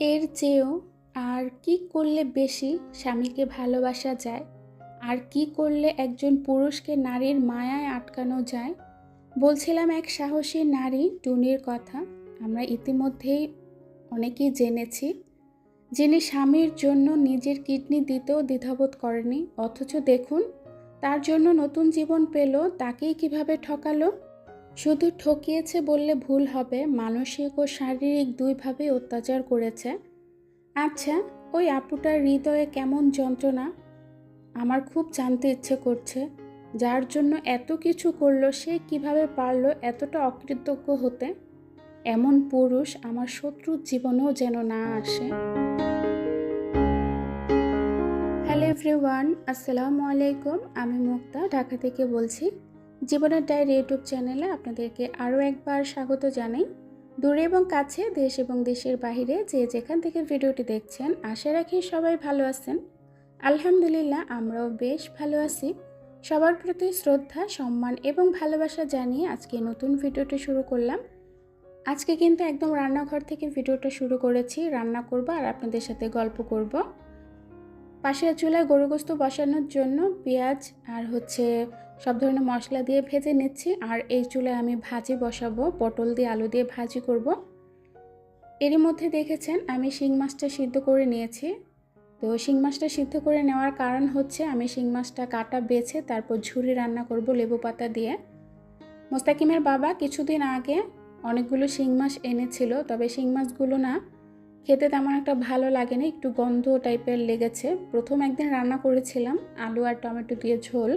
এর চেয়েও আর কি করলে বেশি স্বামীকে ভালোবাসা যায়? আর কি করলে একজন পুরুষকে নারীর মায়ায় আটকানো যায়? বলছিলাম এক সাহসী নারী টুনির কথা। আমরা ইতিমধ্যেই অনেকেই জেনেছি যিনি স্বামীর জন্য নিজের কিডনি দিতেও দ্বিধাবোধ করেনি অথচ দেখুন, তার জন্য নতুন জীবন পেল, তাকেই কীভাবে ঠকালো? শুধু ঠকিয়েছে বললে ভুল হবে, মানসিক ও শারীরিক দুইভাবে অত্যাচার করেছে। আচ্ছা ওই আপুটার হৃদয়ে কেমন যন্ত্রণা? আমার খুব জানতে ইচ্ছে করছে, যার জন্য এত কিছু করল সে কীভাবে পারল এতটা অকৃতজ্ঞ হতে? এমন পুরুষ আমার শত্রুর জীবনেও যেন না আসে। হ্যালো এভরিওয়ান, আসসালামু আলাইকুম, আমি মুক্তা, ঢাকা থেকে বলছি জীবনের ডায়ের ইউটিউব চ্যানেলে আপনাদেরকে আরও একবার স্বাগত জানাই। দূরে এবং কাছে, দেশ এবং দেশের বাইরে যে যেখান থেকে ভিডিওটি দেখছেন, আশা রাখি সবাই ভালো আছেন। আলহামদুলিল্লাহ, আমরাও বেশ ভালো আছি। সবার প্রতি শ্রদ্ধা, সম্মান এবং ভালোবাসা জানিয়ে আজকে নতুন ভিডিওটি শুরু করলাম। আজকে কিন্তু একদম রান্নাঘর থেকে ভিডিওটা শুরু করেছি, রান্না করব আর আপনাদের সাথে গল্প করব। পাশের চুলায় গরু গোস্ত বসানোর জন্য পেঁয়াজ আর হচ্ছে সব ধরনের মশলা দিয়ে ভেজে নিচ্ছি। আর এই চুলায় আমি ভাজি বসাবো। পটল দিয়ে আলু দিয়ে ভাজি করব। এরই মধ্যে দেখেছেন, আমি শিং মাছটা সিদ্ধ করে নিয়েছি। তো শিং মাছটা সিদ্ধ করে নেওয়ার কারণ হচ্ছে, আমি শিং মাছটা কাটা বেছে তারপর ঝুরি রান্না করব লেবু পাতা দিয়ে। মোস্তাকিমের বাবা কিছুদিন আগে অনেকগুলো শিং মাছ এনেছিল, তবে শিং মাছগুলো না খেতে তেমন একটা ভালো লাগেনি, একটু গন্ধ টাইপের লেগেছে। প্রথম একদিন রান্না করেছিলাম, আলু আর টমেটো দিয়ে ঝোল।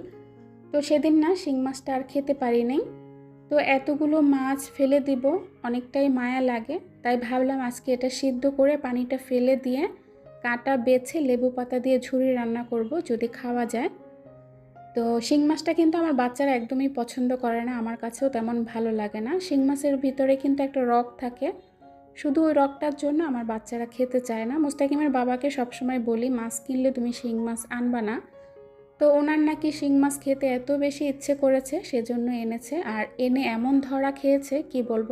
তো সেদিন না শিং মাছটা আর খেতে পারিনি তো এতগুলো মাছ ফেলে দিব, অনেকটাই মায়া লাগে। তাই ভাবলাম আজকে এটা সিদ্ধ করে পানিটা ফেলে দিয়ে কাটা বেছে লেবু পাতা দিয়ে ঝুরি রান্না করব যদি খাওয়া যায়। তো শিং মাছটা কিন্তু আমার বাচ্চারা একদমই পছন্দ করে না, আমার কাছেও তেমন ভালো লাগে না। শিং মাছের ভিতরে কিন্তু একটা রক থাকে, শুধু ওই রকটার জন্য আমার বাচ্চারা খেতে চায় না। মুস্তাকিমের বাবাকে সবসময় বলি, মাছ কিনলে তুমি শিং মাছ আনবা না। তো ওনার নাকি শিং মাছ খেতে এত বেশি ইচ্ছে করেছে, সেজন্য এনেছে। আর এনে এমন ধরা খেয়েছে, কি বলব?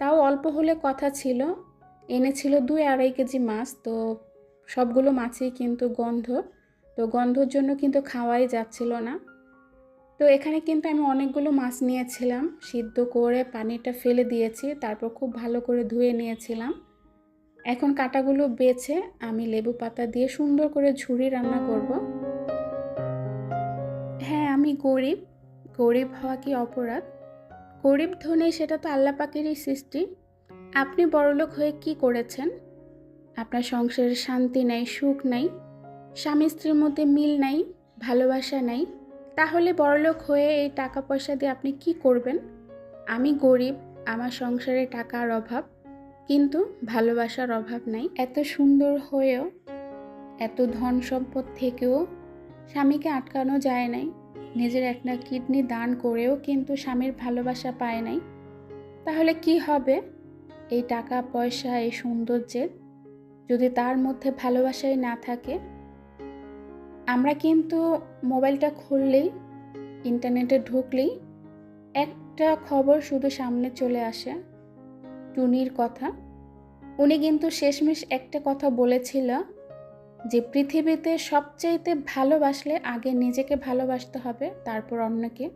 তাও অল্প হলে কথা ছিল। এনেছিল দুই আড়াই কেজি মাছ, তো সবগুলো মাছই কিন্তু গন্ধ। তো গন্ধর জন্য কিন্তু খাওয়াই যাচ্ছিল না। তো এখানে কিন্তু আমি অনেকগুলো মাছ নিয়েছিলাম, সিদ্ধ করে পানিটা ফেলে দিয়েছি, তারপর খুব ভালো করে ধুয়ে নিয়েছিলাম। এখন কাটাগুলো বেছে আমি লেবু পাতা দিয়ে সুন্দর করে ঝুড়ি রান্না করব। হ্যাঁ আমি গরিব। গরিব হওয়া কি অপরাধ? গরিব ধনী সেটা তো আল্লাহ পাকেরই সৃষ্টি। আপনি বড়লোক হয়ে কি করেছেন? আপনার সংসারে শান্তি নাই, সুখ নাই, স্বামী স্ত্রীর মধ্যে মিল নাই, ভালোবাসা নাই। তাহলে বড়লোক হয়ে এই টাকা পয়সা দিয়ে আপনি কি করবেন? আমি গরিব, আমার সংসারে টাকার অভাব, কিন্তু ভালোবাসার অভাব নাই। এত সুন্দর হয়েও, এত ধন সম্পদ থেকেও স্বামীকে আটকানো যায় নাই। নিজের একটা কিডনি দান করেও কিন্তু স্বামীর ভালোবাসা পায় নাই। তাহলে কি হবে? এই টাকা, পয়সা, এই সৌন্দর্যের যদি তার মধ্যে ভালোবাসাই না থাকে? আমরা কিন্তু মোবাইলটা খুললেই, ইন্টারনেটে ঢুকলেই একটা খবর শুধু সামনে চলে আসে, টুনির কথা। উনি কিন্তু শেষমেশ একটা কথা বলেছিল যে পৃথিবীতে সবচাইতে ভালোবাসলে আগে নিজেকে ভালোবাসতে হবে, তারপর অন্যকে।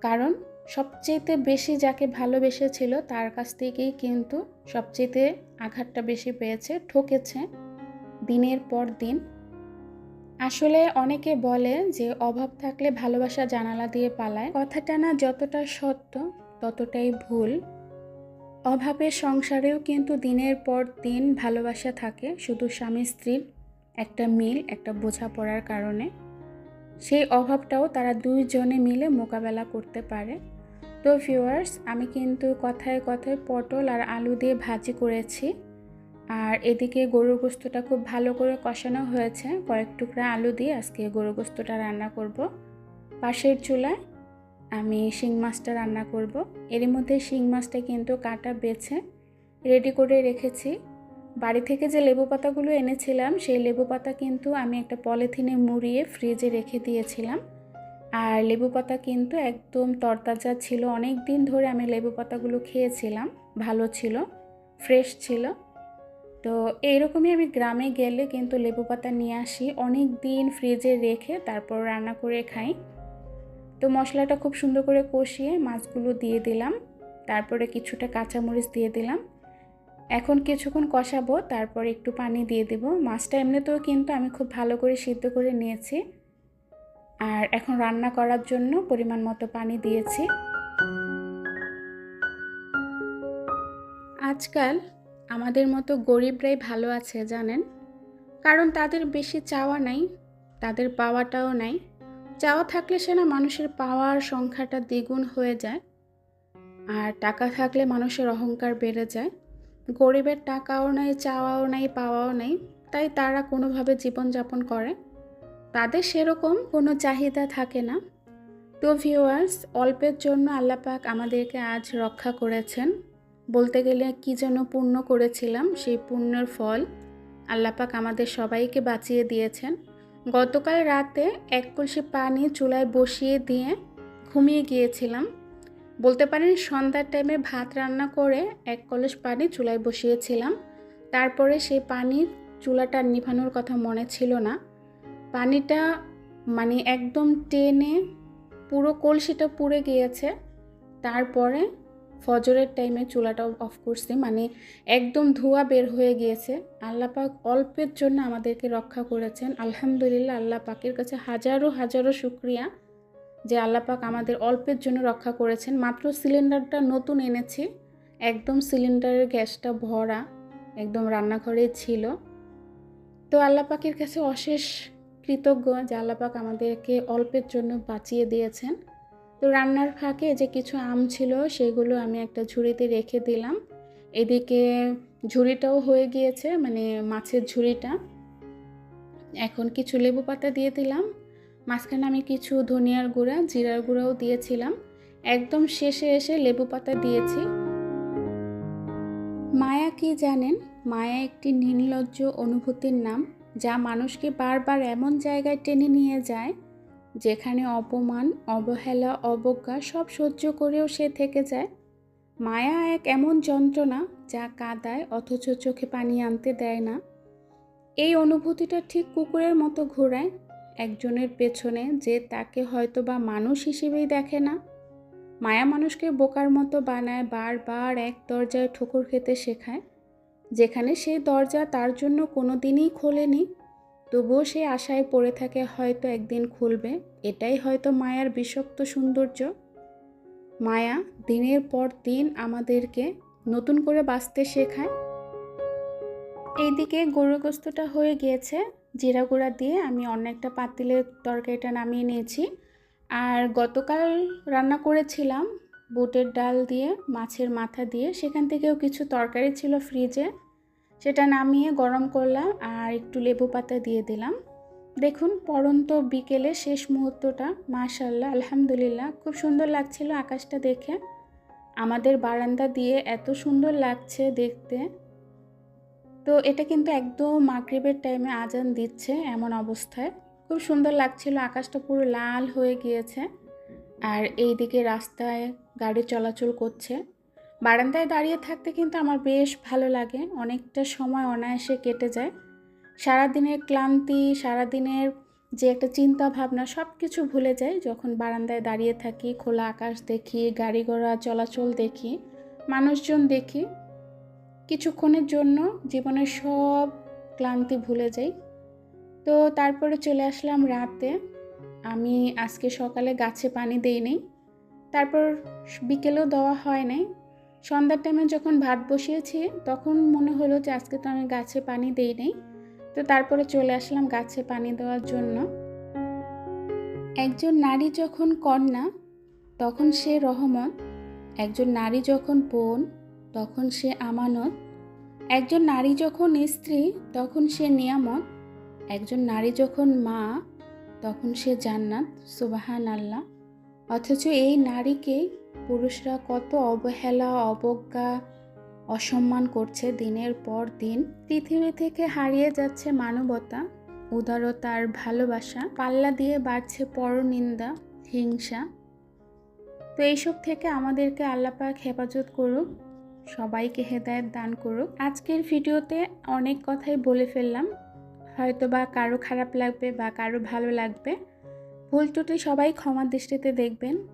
কারণ সবচেয়েতে বেশি যাকে ভালোবেসেছিল, তার কাছ থেকেই কিন্তু সবচেয়েতে আঘাতটা বেশি পেয়েছে, ঠকেছে দিনের পর দিন। আসলে অনেকে বলে যে অভাব থাকলে ভালোবাসা জানালা দিয়ে পালায়। কথাটা না যতটা সত্য, ততটাই ভুল। অভাবের সংসারেও কিন্তু দিনের পর দিন ভালোবাসা থাকে, শুধু স্বামী স্ত্রীর একটা মিল, একটা বোঝাপড়ার কারণে। সেই অভাবটাও তারা দুইজনে মিলে মোকাবেলা করতে পারে। তো ভিউয়ার্স আমি কিন্তু কথায় কথায় পটল আর আলু দিয়ে ভাজি করেছি। আর এদিকে গরুর গোস্তটা খুব ভালো করে কষানো হয়েছে। কয়েক টুকরা আলু দিয়ে আজকে গরু গোস্তটা রান্না করব। পাশের চুলায় আমি শিং মাছটা রান্না করব। এর মধ্যে শিং মাছটা কিন্তু কাটা বেছে রেডি করে রেখেছি। বাড়ি থেকে যে লেবু পাতাগুলো এনেছিলাম, সেই লেবু পাতা কিন্তু আমি একটা পলিথিনে মুড়িয়ে ফ্রিজে রেখে দিয়েছিলাম। আর লেবু পাতা কিন্তু একদম তরতাজা ছিল। অনেক দিন ধরে আমি লেবু পাতাগুলো খেয়েছিলাম, ভালো ছিল ফ্রেশ ছিল। তো এইরকমই আমি গ্রামে গেলে কিন্তু লেবু পাতা নিয়ে আসি। অনেক দিন ফ্রিজে রেখে তারপর রান্না করে খাই। তো মশলাটা খুব সুন্দর করে কষিয়ে মাছগুলো দিয়ে দিলাম। তারপরে কিছুটা কাঁচামরিচ দিয়ে দিলাম। এখন কিছুক্ষণ কষাবো, তারপর একটু পানি দিয়ে দেব। মাছটা এমনিতেও কিন্তু আমি খুব ভালো করে সিদ্ধ করে নিয়েছি। আর এখন রান্না করার জন্য পরিমাণ মতো পানি দিয়েছি। আজকাল আমাদের মতো গরিবরাই ভালো আছে জানেন? কারণ তাদের বেশি চাওয়া নাই, তাদের পাওয়াটাও নাই। চাওয়া থাকলে সে না মানুষের পাওয়ার সংখ্যাটা দ্বিগুণ হয়ে যায়, আর টাকা থাকলে মানুষের অহংকার বেড়ে যায়। গরিবের টাকাও নাই, চাওয়াও নাই, পাওয়াও নেই, তাই তারা কোনোভাবে জীবনযাপন করে। তাদের সেরকম কোনো চাহিদা থাকে না। তো ভিউয়ার্স অল্পের জন্য আল্লাপাক আমাদেরকে আজ রক্ষা করেছেন। বলতে গেলে কি যেন পূর্ণ করেছিলাম সেই পুণ্যের ফল আল্লাপাক আমাদের সবাইকে বাঁচিয়ে দিয়েছেন। গতকাল রাতে এক কলসি পানি চুলায় বসিয়ে দিয়ে ঘুমিয়ে গিয়েছিলাম। বলতে পারেন সন্ধ্যার টাইমে ভাত রান্না করে এক কলস পানি চুলায় বসিয়েছিলাম। তারপরে সেই পানির চুলাটা নিভানোর কথা মনে ছিল না। পানিটা মানে একদম টেনে পুরো কলসিটা পুড়ে গিয়েছে। তারপরে ফজরের টাইমে চুলাটাও অফ করছি। মানে একদম ধোঁয়া বের হয়ে গিয়েছে। আল্লাহ পাক অল্পের জন্য আমাদেরকে রক্ষা করেছেন। আলহামদুলিল্লাহ আল্লাহ পাকের কাছে হাজারো হাজারো শুক্রিয়া যে আল্লাহ পাক আমাদের অল্পের জন্য রক্ষা করেছেন। মাত্র সিলিন্ডারটা নতুন এনেছি। একদম সিলিন্ডারের গ্যাসটা ভরা, একদম রান্নাঘরে ছিল। তো আল্লাহ পাকের কাছে অশেষ কৃতজ্ঞ যে আল্লাহ পাক আমাদেরকে অল্পের জন্য বাঁচিয়ে দিয়েছেন। তো রান্নার ফাঁকে যে কিছু আম ছিল সেগুলো আমি একটা ঝুড়িতে রেখে দিলাম। এদিকে ঝুড়িটাও হয়ে গিয়েছে মানে মাছের ঝুড়িটা। এখন কিছু লেবু পাতা দিয়ে দিলাম। মাঝখানে আমি কিছু ধনিয়ার গুঁড়া, জিরার গুঁড়াও দিয়েছিলাম। একদম শেষে এসে লেবু পাতা দিয়েছি। মায়া কি জানেন? মায়া একটি নির্লজ্জ অনুভূতির নাম, যা মানুষকে বারবার এমন জায়গায় টেনে নিয়ে যায় যেখানে অপমান, অবহেলা, অবজ্ঞা সব সহ্য করেও সে থেকে যায়। মায়া এক এমন যন্ত্রণা যা কাদায় অথচ চোখে পানি আনতে দেয় না। এই অনুভূতিটা ঠিক কুকুরের মতো ঘোরায় একজনের পেছনে যে তাকে হয়তো বা মানুষ হিসেবেই দেখে না। মায়া মানুষকে বোকার মতো বানায়, বারবার এক দরজায় ঠোকর খেতে শেখায়, যেখানে সেই দরজা তার জন্য কোনো দিনই খোলেনি। তবুও সে আশায় পড়ে থাকে হয়তো একদিন খুলবে। এটাই হয়তো মায়ার বিষাক্ত সৌন্দর্য। মায়া, দিনের পর দিন আমাদেরকে নতুন করে বাঁচতে শেখায়। এইদিকে গরুর হয়ে গিয়েছে। জিরা গুঁড়া দিয়ে আমি অন্য একটা পাতিলের তরকারিটা নামিয়ে নিয়েছি। আর গতকাল রান্না করেছিলাম বুটের ডাল দিয়ে, মাছের মাথা দিয়ে। সেখান থেকেও কিছু তরকারি ছিল ফ্রিজে। সেটা নামিয়ে গরম করলাম আর একটু লেবু পাতা দিয়ে দিলাম। দেখুন, পরন্ত বিকেলে শেষ মুহূর্তটা মাশাল্লাহ আলহামদুলিল্লাহ, খুব সুন্দর লাগছিল আকাশটা দেখে। আমাদের বারান্দা দিয়ে এত সুন্দর লাগছে দেখতে। তো এটা কিন্তু একদম মাগরিবের টাইমে আজান দিচ্ছে এমন অবস্থায়। খুব সুন্দর লাগছিল, আকাশটা পুরো লাল হয়ে গিয়েছে। আর এইদিকে রাস্তায় গাড়ি চলাচল করছে। বারান্দায় দাঁড়িয়ে থাকতে কিন্তু আমার বেশ ভালো লাগে। অনেকটা সময় অনায়াসে কেটে যায়। সারাদিনের ক্লান্তি, সারাদিনের যে একটা চিন্তা ভাবনা সব কিছু ভুলে যায় যখন বারান্দায় দাঁড়িয়ে থাকি, খোলা আকাশ দেখি, গাড়ি ঘোড়া চলাচল দেখি, মানুষজন দেখি, কিছুক্ষণের জন্য জীবনের সব ক্লান্তি ভুলে যাই। তো তারপরে চলে আসলাম রাতে। আমি আজকে সকালে গাছে পানি দেই তারপর বিকেলেও দেওয়া হয় নাই। সন্ধ্যার টাইমে যখন ভাত বসিয়েছি, তখন মনে হলো যে আজকে তো আমি গাছে পানি দেই নাই। তো তারপরে চলে আসলাম গাছে পানি দেওয়ার জন্য। একজন নারী যখন কন্যা, তখন সে রহমত। একজন নারী যখন বোন, তখন সে আমানত। একজন নারী যখন স্ত্রী, তখন সে নিয়ামত। একজন নারী যখন মা, তখন সে জান্নাত সুবাহান আল্লাহ অথচ এই নারীকে পুরুষরা কত অবহেলা, অবজ্ঞা, অসম্মান করছে দিনের পর দিন। পৃথিবী থেকে হারিয়ে যাচ্ছে মানবতা উদারতার ভালোবাসা। পাল্লা দিয়ে বাড়ছে পরনিন্দা, হিংসা। তো এইসব থেকে আমাদেরকে আল্লাপাক হেফাজত করুক, সবাইকে হেদায়েত দান করুক। আজকের ভিডিওতে অনেক কথাই বলে ফেললাম। হয়তো বা কারও খারাপ লাগবে বা কারও ভালো লাগবে। ভুল ত্রুটি সবাই ক্ষমা দৃষ্টিতে দেখবেন।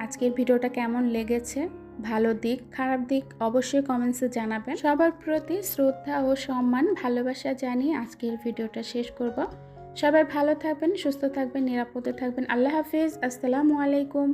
আজকের ভিডিওটা কেমন লেগেছে? ভালো দিক, খারাপ দিক অবশ্যই কমেন্টসে জানাবেন। সবার প্রতি শ্রদ্ধা ও সম্মান, ভালোবাসা জানিয়ে আজকের ভিডিওটা শেষ করব। সবাই ভালো থাকবেন, সুস্থ থাকবেন, নিরাপদে থাকবেন। আল্লাহ হাফিজ। আসসালামু আলাইকুম।